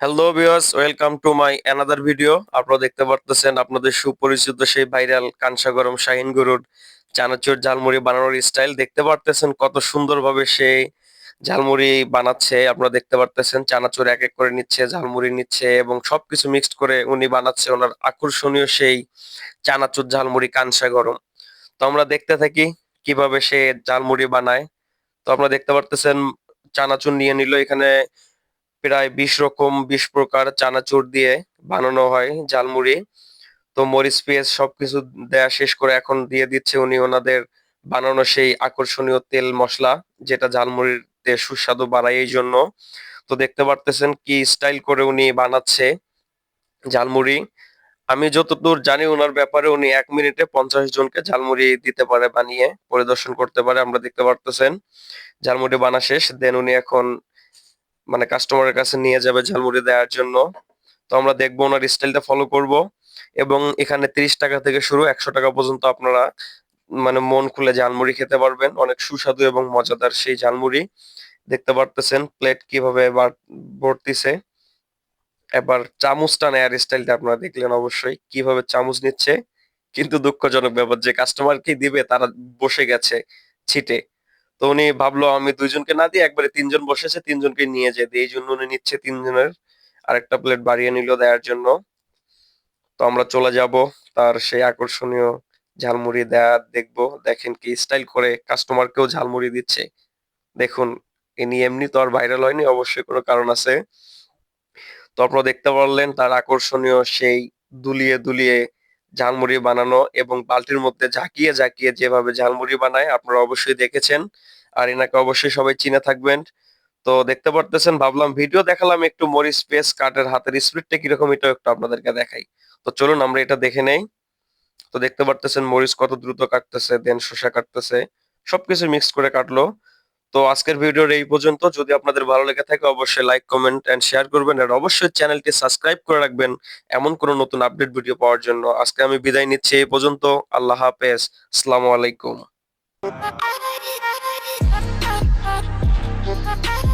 Hello viewers welcome to my another video আপনারা দেখতে পারতেছেন আপনাদের সুপরিচিত সেই ভাইরাল কানসা গরম শাহিন গরুর চানাচুর ঝালমুড়ি বানানোর স্টাইল দেখতে পারতেছেন কত সুন্দরভাবে সে ঝালমুড়ি বানাচ্ছে। আপনারা দেখতে পারতেছেন চানাচুর এক এক করে নিচ্ছে, ঝালমুড়ি নিচ্ছে এবং সবকিছু মিক্সড করে উনি বানাচ্ছে ওনার আকর্ষণীয় সেই চানাচুর ঝালমুড়ি কানসা গরম তো আমরা দেখতে থাকি কীভাবে সে ঝালমুড়ি বানায়। তো আপনারা দেখতে পারতেছেন চানাচুর নিয়ে নিল এখানে প্রায় বিশ রকম বিশ প্রকার চানাচুর দিয়ে বানানো হয় ঝালমুড়ি। তো মরিচ, পেঁয়াজ সবকিছু দেয়া শেষ করে এখন দিয়ে দিচ্ছে উনি ওনাদের বানানো সেই আকর্ষণীয় তেল মশলা, যেটা ঝালমুড়িতে সুস্বাদু বাড়ায় এই জন্য। তো দেখতে পারতেছেন কি স্টাইল করে উনি বানাচ্ছে ঝালমুড়ি। আমি যতদূর জানি ওনার ব্যাপারে উনি এক মিনিটে পঞ্চাশ জনকে ঝালমুড়ি দিতে পারে, বানিয়ে পরিদর্শন করতে পারে, আমরা দেখতে পারতেছেন। ঝালমুড়ি বানা শেষ, দেন উনি এখন মানে কাস্টমারের কাছে নিয়ে যাবে ঝালমুড়ি দেওয়ার জন্য। তো আমরা দেখব ওনার স্টাইলটা ফলো করব এবং এখানে তিরিশ টাকা থেকে শুরু একশো টাকা পর্যন্ত আপনারা মানে মন খুলে ঝালমুড়ি খেতে পারবেন। অনেক সুস্বাদু এবং মজাদার সেই ঝালমুড়ি। দেখতে পারতেছেন প্লেট কীভাবে এবার ভর্তিছে। এবার চামচটা নেয়ার স্টাইলটা আপনারা দেখলেন অবশ্যই কীভাবে চামচ নিচ্ছে। কিন্তু দুঃখজনক ব্যাপার, যে কাস্টমারকে দিবে তারা বসে গেছে ছিটে। তো উনি ভাবলো, আমি দুইজনকে না দিয়ে একবারে তিনজন বসেছে, তিনজনকে নিয়ে যেতে এই জন্য উনি নিচ্ছে তিনজনের আরেকটা প্লেট বাড়িয়ে নিল দেওয়ার জন্য। তো আমরা চলে যাব তার সেই আকর্ষণীয় ঝালমুড়ি দেয়া দেখব। দেখেন কি স্টাইল করে কাস্টমারকেও ঝালমুড়ি দিচ্ছে। দেখুন, ইনি এমনি তো আর ভাইরাল হয়নি, অবশ্যই কোনো কারণ আছে। তো আপনারা দেখতে পারলেন তার আকর্ষণীয় সেই দুলিয়ে দুলিয়ে ঝালমুড়ি বানানো এবং বালতির মধ্যে ঝাঁকিয়ে ঝাঁকিয়ে যেভাবে ঝালমুড়ি বানায় আপনারা অবশ্যই দেখেছেন। আর এনাকে অবশ্যই সবাই চিনে থাকবেন। তো দেখতে পারতেছেন, ভাবলাম ভিডিও দেখালাম একটু মরিচ পেস কাটের হাতের স্পিডটা কীরকম এটা একটু আপনাদেরকে দেখাই। তো চলুন আমরা এটা দেখে নেই। তো দেখতে পারতেছেন মরিচ কত দ্রুত কাটতেছে, দেন শসা কাটতেছে, সবকিছু মিক্স করে কাটলো। তো আজকের ভিডিওর এই পর্যন্ত। যদি আপনাদের ভালো লেগে থাকে, অবশ্যই লাইক কমেন্ট অ্যান্ড শেয়ার করবেন। আর অবশ্যই চ্যানেলটি সাবস্ক্রাইব করে রাখবেন এমন কোনো নতুন আপডেট ভিডিও পাওয়ার জন্য। আজকে আমি বিদায় নিচ্ছি এই পর্যন্ত। আল্লাহ হাফেজ। আসসালামু আলাইকুম।